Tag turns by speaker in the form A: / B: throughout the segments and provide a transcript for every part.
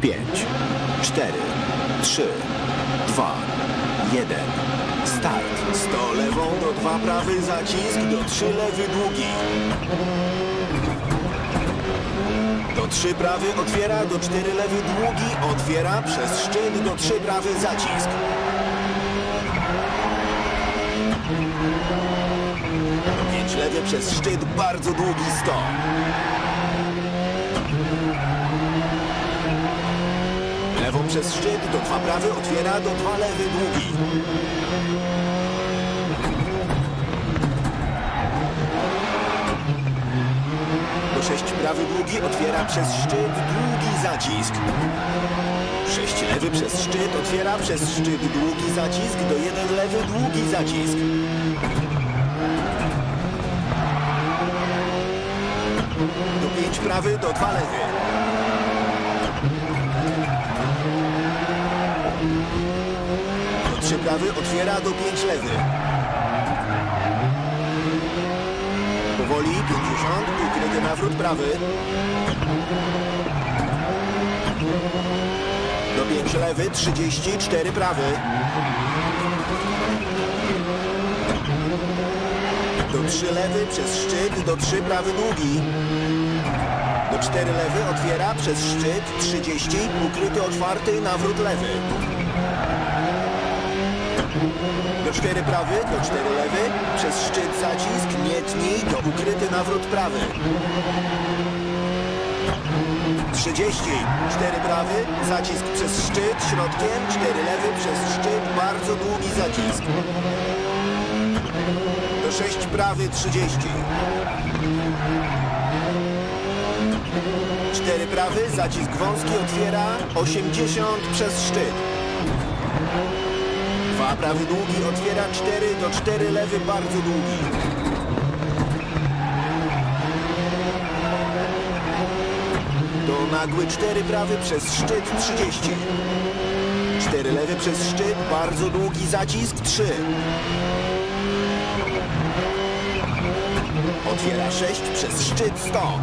A: 5, 4, 3, 2, 1. Start.
B: 100 lewą do 2 prawy zacisk, do 3 lewy długi. Do 3 prawy otwiera, do 4 lewy długi, otwiera przez szczyt, do 3 prawy zacisk. Do 5 lewy przez szczyt, bardzo długi 100. Lewą przez szczyt, do 2 prawy otwiera, do 2 lewy długi. Do 6 prawy długi otwiera przez szczyt długi zacisk. 6 lewy przez szczyt otwiera przez szczyt długi zacisk do 1 lewy długi zacisk. Do 5 prawy do 2 lewy. Do 3 prawy otwiera do 5 lewy. Powoli 50, ukryty nawrót prawy. Do 5 lewy, 34 prawy. Do 3 lewy przez szczyt, do 3 prawy długi. Do 4 lewy otwiera przez szczyt, 30, ukryty otwarty, nawrót lewy. Do 4 prawy, do 4 lewy, przez szczyt zacisk, nie tnij, do ukryty nawrót prawy. 30, 4 prawy, zacisk przez szczyt, środkiem, 4 lewy, przez szczyt, bardzo długi zacisk. Do 6 prawy, 30. 4 prawy, zacisk wąski otwiera, 80 przez szczyt. Dwa prawy długi otwiera 4 do 4 lewy bardzo długi. Do nagły 4 prawy przez szczyt 30. 4 lewy przez szczyt, bardzo długi zacisk 3. Otwiera 6 przez szczyt 100.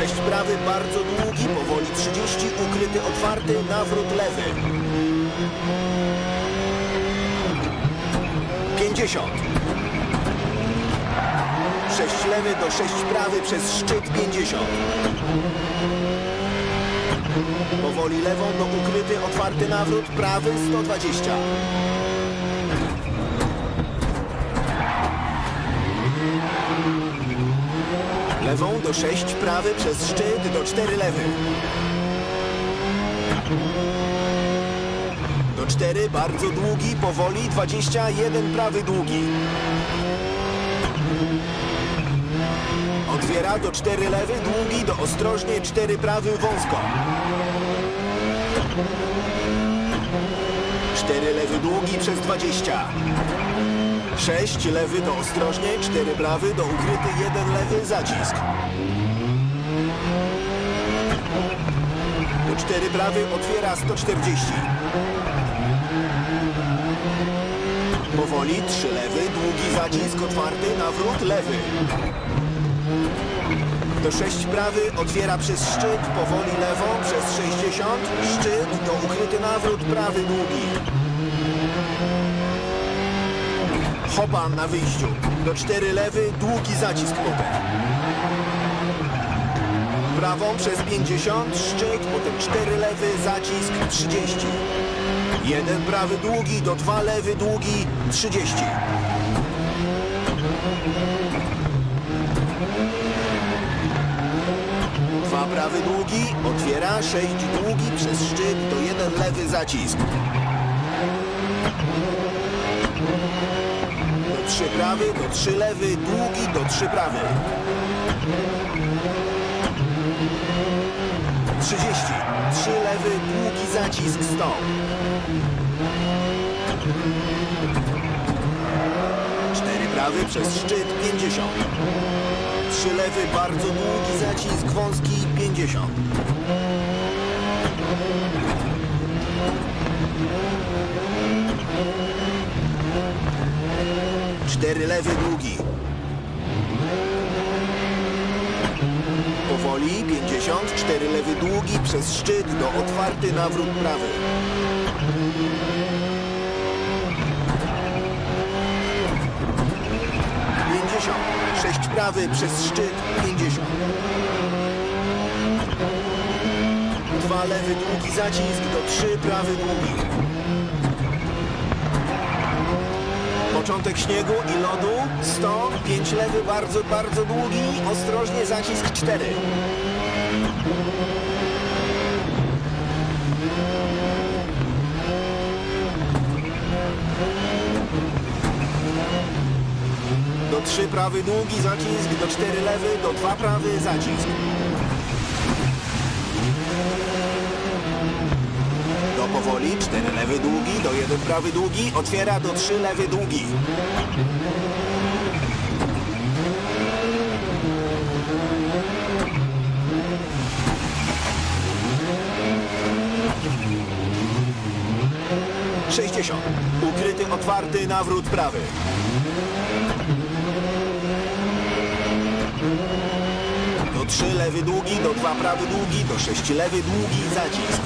B: 6 prawy, bardzo długi, powoli 30, ukryty, otwarty, nawrót lewy. 50. 6 lewy do 6 prawy przez szczyt 50. Powoli lewą do ukryty, otwarty nawrót, prawy 120. Lewą do 6, prawy przez szczyt do 4 lewy. Do 4, bardzo długi, powoli, 21 prawy długi. Otwiera do 4 lewy, długi, do ostrożnie 4 prawy wąsko. 4 lewy długi przez 20. 6 lewy do ostrożnie, 4 prawy do ukryty, 1 lewy zacisk. 4 prawy otwiera 140. Powoli 3 lewy, długi zacisk, otwarty, nawrót lewy. Do 6 prawy otwiera przez szczyt, powoli lewą, przez 60, szczyt, do ukryty nawrót, prawy długi. Hopa na wyjściu. Do 4 lewy, długi zacisk potem. Prawą przez 50, szczyt, potem 4 lewy, zacisk 30. Jeden prawy długi, do 2 lewy długi 30. Dwa prawy długi, otwiera 6 długi przez szczyt, do 1 lewy zacisk. 3 prawy, do 3 lewy, długi, do 3 prawy. 30. 3 lewy, długi zacisk 100. 4 prawy przez szczyt 50. 3 lewy, bardzo długi zacisk wąski 50. Cztery lewy długi. powoli, 50, 4 lewy długi przez szczyt do otwarty nawrót prawy. Pięćdziesiąt. Sześć prawy przez szczyt. Pięćdziesiąt. Dwa lewy długi zacisk do trzy prawy długi. Początek śniegu i lodu 100, 5 lewy bardzo, bardzo długi, ostrożnie zacisk 4. Do 3 prawy długi zacisk, do 4 lewy, do 2 prawy zacisk. Powoli, 4 lewy długi, do 1 prawy długi, otwiera do 3 lewy długi. Sześćdziesiąt. Ukryty, otwarty, nawrót prawy. Do 3 lewy długi, do 2 prawy długi, do 6 lewy długi, zacisk.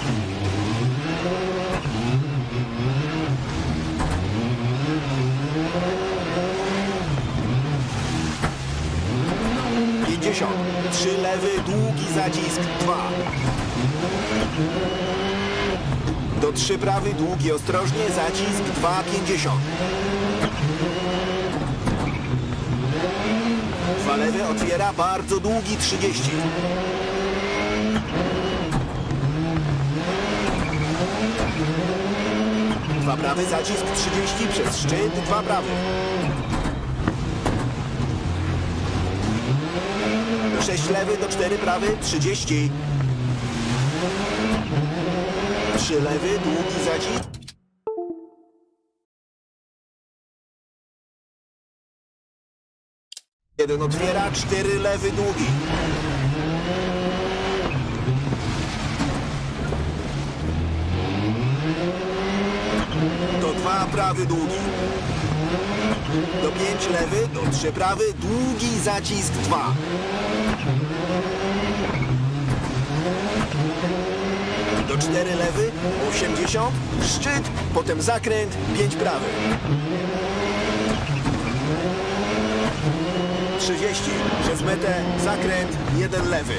B: Pięćdziesiąt. Trzy lewy, długi zacisk, dwa. Do trzy prawy, długi, ostrożnie, zacisk, dwa, pięćdziesiąt. Dwa lewy, otwiera, bardzo długi, trzydzieści. Dwa prawy, zacisk, trzydzieści, przez szczyt, dwa prawy. 6 lewy, do 4 prawy, 30. 3 lewy, długi zacisk. Jeden otwiera, 4 lewy, długi. Do 2 prawy, długi. Do 5 lewy, do 3 prawy, długi zacisk 2. Do 4 lewy, 80, szczyt, potem zakręt, 5 prawy. 30, przez metę, zakręt, 1 lewy.